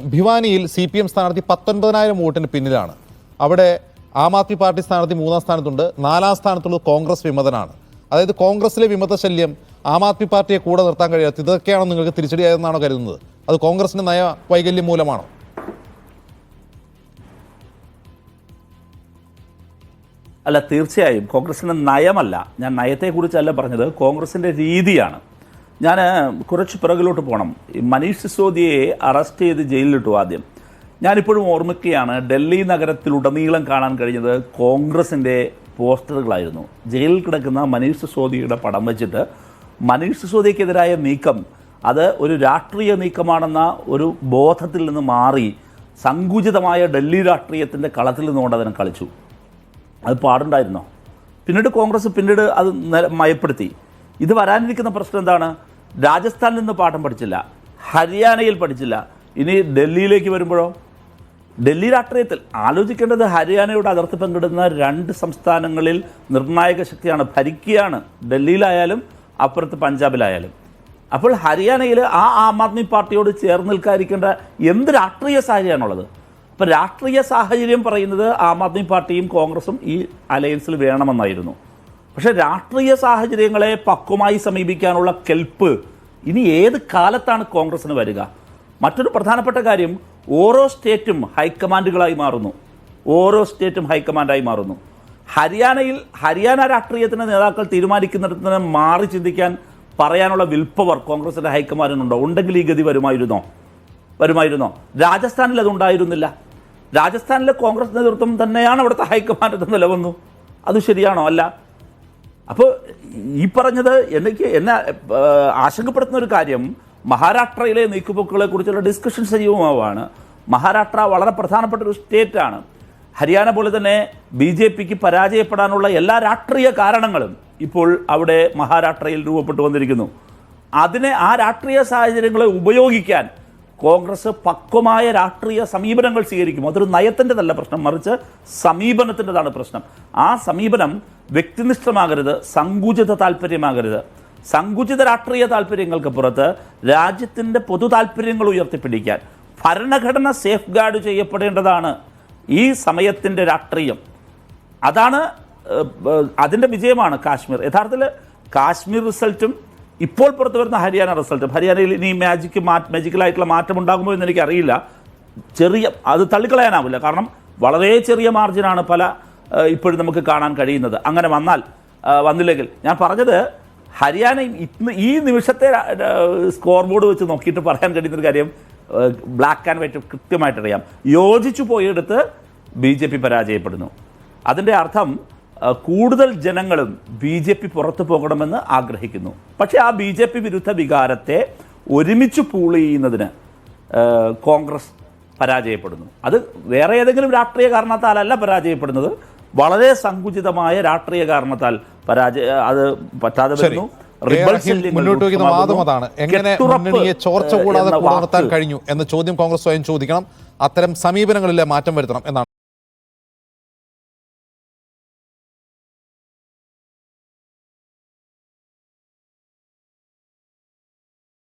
ഭിവാനിയിൽ C P M സ്ഥാനാർത്ഥി പത്തൊൻപതിനായിരം വോട്ടിന് പിന്നിലാണ്. അവിടെ ആം ആദ്മി പാർട്ടി സ്ഥാനാർത്ഥി മൂന്നാം സ്ഥാനത്തുണ്ട്. നാലാം സ്ഥാനത്തുള്ളത് കോൺഗ്രസ് വിമതനാണ്. അതായത് കോൺഗ്രസിലെ വിമത ശല്യം ആം ആദ്മി പാർട്ടിയെ കൂടെ നിർത്താൻ കഴിയാത്ത ഇതൊക്കെയാണോ നിങ്ങൾക്ക് തിരിച്ചടിയായതെന്നാണോ കരുതുന്നത്? അത് കോൺഗ്രസിന്റെ നയ വൈകല്യം മൂലമാണോ? അല്ല തീർച്ചയായും കോൺഗ്രസിന്റെ നയമല്ല. ഞാൻ നയത്തെക്കുറിച്ചല്ല പറഞ്ഞത്. കോൺഗ്രസിന്റെ രീതിയാണ്. ഞാൻ കുറച്ച് പിറകിലോട്ട് പോകണം മനീഷ് സിസോദിയെ അറസ്റ്റ് ചെയ്ത് ജയിലിലിട്ടു ആദ്യം. ഞാനിപ്പോഴും ഓർമ്മിക്കുകയാണ് ഡൽഹി നഗരത്തിലുടനീളം കാണാൻ കഴിഞ്ഞത് കോൺഗ്രസിന്റെ പോസ്റ്ററുകളായിരുന്നു. ജയിലിൽ കിടക്കുന്ന മനീഷ് സിസോദിയുടെ പടം വെച്ചിട്ട് മനീഷ് സിസോദിക്കെതിരായ നീക്കം അത് ഒരു രാഷ്ട്രീയ നീക്കമാണെന്ന ഒരു ബോധത്തിൽ നിന്ന് മാറി സങ്കുചിതമായ ഡൽഹി രാഷ്ട്രീയത്തിന്റെ കളത്തിൽ നിന്നുകൊണ്ട് അതിനെ കളിച്ചു. അത് പാടുണ്ടായിരുന്നോ? പിന്നീട് കോൺഗ്രസ് പിന്നീട് അത് മയപ്പെടുത്തി. ഇത് വരാനിരിക്കുന്ന പ്രശ്നം എന്താണ്? രാജസ്ഥാനിൽ നിന്ന് പാഠം പഠിച്ചില്ല. ഹരിയാനയിൽ പഠിച്ചില്ല. ഇനി ഡൽഹിയിലേക്ക് വരുമ്പോഴോ? ഡൽഹി രാഷ്ട്രീയത്തിൽ ആലോചിക്കേണ്ടത് ഹരിയാനയുടെ അതിർത്തി പങ്കിടുന്ന രണ്ട് സംസ്ഥാനങ്ങളിൽ നിർണായക ശക്തിയാണ്. ഭരിക്കുകയാണ് ഡൽഹിയിലായാലും അപ്പുറത്ത് പഞ്ചാബിലായാലും. അപ്പോൾ ഹരിയാനയിൽ ആ ആം ആദ്മി പാർട്ടിയോട് ചേർന്ന് നിൽക്കാതിരിക്കേണ്ട എന്ത് രാഷ്ട്രീയ സാഹചര്യമാണുള്ളത്? അപ്പോൾ രാഷ്ട്രീയ സാഹചര്യം പറയുന്നത് ആം ആദ്മി പാർട്ടിയും കോൺഗ്രസും ഈ അലയൻസിൽ വേണമെന്നായിരുന്നു. പക്ഷേ രാഷ്ട്രീയ സാഹചര്യങ്ങളെ പക്വമായി സമീപിക്കാനുള്ള കെൽപ്പ് ഇനി ഏത് കാലത്താണ് കോൺഗ്രസിന് വരിക? മറ്റൊരു പ്രധാനപ്പെട്ട കാര്യം ഓരോ സ്റ്റേറ്റും ഹൈക്കമാൻഡുകളായി മാറുന്നു. ഓരോ സ്റ്റേറ്റും ഹൈക്കമാൻഡായി മാറുന്നു. ഹരിയാനയിൽ ഹരിയാന രാഷ്ട്രീയത്തിന്റെ നേതാക്കൾ തീരുമാനിക്കുന്നിടത്ത് മാറി ചിന്തിക്കാൻ പറയാനുള്ള വിൽപ്പവർ കോൺഗ്രസിന്റെ ഹൈക്കമാൻഡിനുണ്ടോ? ഉണ്ടെങ്കിൽ ഈ ഗതി വരുമായിരുന്നോ? വരുമായിരുന്നോ? രാജസ്ഥാനിൽ അതുണ്ടായിരുന്നില്ല രാജസ്ഥാനിലെ കോൺഗ്രസ് നേതൃത്വം തന്നെയാണ് അവിടുത്തെ ഹൈക്കമാൻഡ് നിലവന്നു അത് ശരിയാണോ? അല്ല. അപ്പോൾ ഈ പറഞ്ഞത് എനിക്ക് എന്നെ ആശങ്കപ്പെടുത്തുന്ന ഒരു കാര്യം മഹാരാഷ്ട്രയിലെ നീക്കുപോക്കുകളെ കുറിച്ചുള്ള ഡിസ്കഷൻ സജീവമാവാണ് മഹാരാഷ്ട്ര വളരെ പ്രധാനപ്പെട്ട ഒരു സ്റ്റേറ്റാണ് ഹരിയാന പോലെ തന്നെ ബി ജെ പിക്ക് പരാജയപ്പെടാനുള്ള എല്ലാ രാഷ്ട്രീയ കാരണങ്ങളും ഇപ്പോൾ അവിടെ മഹാരാഷ്ട്രയിൽ രൂപപ്പെട്ടു വന്നിരിക്കുന്നു. അതിനെ ആ രാഷ്ട്രീയ സാഹചര്യങ്ങളെ ഉപയോഗിക്കാൻ കോൺഗ്രസ് പക്വമായ രാഷ്ട്രീയ സമീപനങ്ങൾ സ്വീകരിക്കും. അതൊരു നയത്തിന്റെതല്ല പ്രശ്നം. മറിച്ച് സമീപനത്തിന്റെതാണ് പ്രശ്നം. ആ സമീപനം വ്യക്തിനിഷ്ഠമാകരുത് സങ്കുചിത താല്പര്യമാകരുത് സങ്കുചിത രാഷ്ട്രീയ താല്പര്യങ്ങൾക്ക് പുറത്ത് രാജ്യത്തിന്റെ പൊതു താല്പര്യങ്ങൾ ഉയർത്തിപ്പിടിക്കാൻ ഭരണഘടന സേഫ് ഗാർഡ് ചെയ്യപ്പെടേണ്ടതാണ് ഈ സമയത്തിന്റെ രാഷ്ട്രീയം. അതാണ് അതിന്റെ വിജയമാണ് കാശ്മീർ. യഥാർത്ഥത്തിൽ കാശ്മീർ റിസൾട്ടും ഇപ്പോൾ പുറത്തു വരുന്ന ഹരിയാന റിസൾട്ട്. ഹരിയാനയിൽ ഇനി മാജിക്ക് മാറ്റ് മാജിക്കലായിട്ടുള്ള മാറ്റം ഉണ്ടാകുമോ എന്ന് എനിക്കറിയില്ല. ചെറിയ അത് തള്ളിക്കളയാനാവില്ല. കാരണം വളരെ ചെറിയ മാർജിനാണ് പല ഇപ്പോഴും നമുക്ക് കാണാൻ കഴിയുന്നത്. അങ്ങനെ വന്നാൽ വന്നില്ലെങ്കിൽ. ഞാൻ പറഞ്ഞത് ഹരിയാന ഇന്ന് ഈ നിമിഷത്തെ സ്കോർ ബോർഡ് വെച്ച് നോക്കിയിട്ട് പറയാൻ കഴിയുന്ന ഒരു കാര്യം ബ്ലാക്ക് ആൻഡ് വൈറ്റ് കൃത്യമായിട്ട് അറിയാം യോജിച്ചു പോയെടുത്ത് ബി ജെ പി പരാജയപ്പെടുന്നു. അതിന്റെ അർത്ഥം കൂടുതൽ ജനങ്ങളും ബി ജെ പി പുറത്തു പോകണമെന്ന് ആഗ്രഹിക്കുന്നു. പക്ഷേ ആ ബി ജെ പി വിരുദ്ധ വികാരത്തെ ഒരുമിച്ച് പൂൾ ചെയ്യുന്നതിന് കോൺഗ്രസ് പരാജയപ്പെടുന്നു. അത് വേറെ ഏതെങ്കിലും രാഷ്ട്രീയ കാരണത്താലല്ല പരാജയപ്പെടുന്നത്. വളരെ സങ്കുചിതമായ രാഷ്ട്രീയ കാരണത്താൽ പരാജയ അത് പറ്റാതെ വരുന്നു. മുന്നോട്ട് വയ്ക്കുന്ന വാദം അതാണ് എങ്ങനെ മുന്നണിയെ ചോർച്ച കൂടാതെ വാക്ക് കഴിഞ്ഞു എന്ന ചോദ്യം കോൺഗ്രസ് സ്വയം ചോദിക്കണം. അത്തരം സമീപനങ്ങളിലെ മാറ്റം വരുത്തണം എന്നാണ്